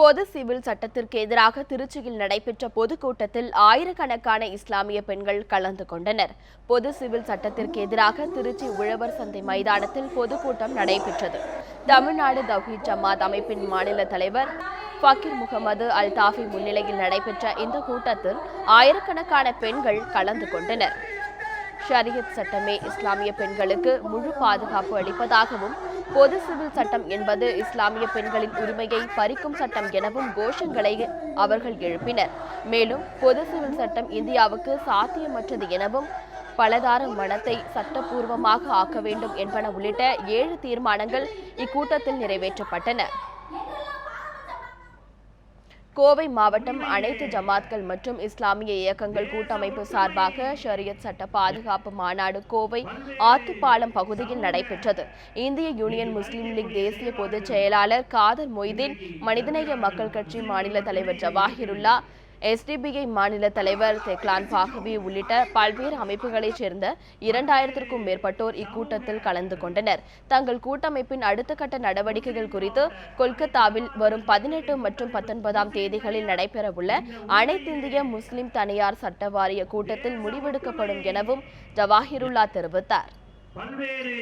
பொது சிவில் சட்டத்திற்கு எதிராக திருச்சியில் நடைபெற்ற பொதுக்கூட்டத்தில் ஆயிரக்கணக்கான இஸ்லாமிய பெண்கள் கலந்து கொண்டனர். பொது சிவில் சட்டத்திற்கு எதிராக திருச்சி உழவர் சந்தை மைதானத்தில் பொதுக்கூட்டம் நடைபெற்றது. தமிழ்நாடு தௌஹீத் ஜமாத் அமைப்பின் மாநில தலைவர் ஃபக்கீர் முகமது அல்தாஃபி முன்னிலையில் நடைபெற்ற இந்த கூட்டத்தில் ஆயிரக்கணக்கான பெண்கள் கலந்து கொண்டனர். ஷரியத் சட்டமே இஸ்லாமிய பெண்களுக்கு முழு பாதுகாப்பு அளிப்பதாகவும் பொது சிவில் சட்டம் என்பது இஸ்லாமிய பெண்களின் உரிமையை பறிக்கும் சட்டம் எனவும் கோஷங்களை அவர்கள் எழுப்பினர். மேலும் பொது சிவில் சட்டம் இந்தியாவுக்கு சாத்தியமற்றது எனவும் பலதார மனத்தை சட்டப்பூர்வமாக ஆக்க வேண்டும் என்பன உள்ளிட்ட ஏழு தீர்மானங்கள் இக்கூட்டத்தில் நிறைவேற்றப்பட்டன. கோவை மாவட்டம் அனைத்து ஜமாத்கள் மற்றும் இஸ்லாமிய இயக்கங்கள் கூட்டமைப்பு சார்பாக ஷரியத் சட்ட பாதுகாப்பு மாநாடு கோவை ஆத்துப்பாலம் பகுதியில் நடைபெற்றது. இந்திய யூனியன் முஸ்லீம் லீக் தேசிய பொதுச் செயலாளர் காதர் மொய்தீன் மனிதநேய மக்கள் கட்சி மாநில தலைவர் ஜவாஹிருல்லா எஸ்டிபிஐ மாநில தலைவர் தெக்லான் பாகவி உள்ளிட்ட பல்வேறு அமைப்புகளைச் சேர்ந்த இரண்டாயிரத்திற்கும் மேற்பட்டோர் இக்கூட்டத்தில் கலந்து கொண்டனர். தங்கள் கூட்டமைப்பின் அடுத்த கட்ட நடவடிக்கைகள் குறித்து கொல்கத்தாவில் வரும் பதினெட்டு மற்றும் பத்தொன்பதாம் தேதிகளில் நடைபெறவுள்ள அனைத்திந்திய முஸ்லிம் தனியார் சட்ட வாரிய கூட்டத்தில் முடிவெடுக்கப்படும் எனவும் ஜவாஹிருல்லா தெரிவித்தார். பல்வேறு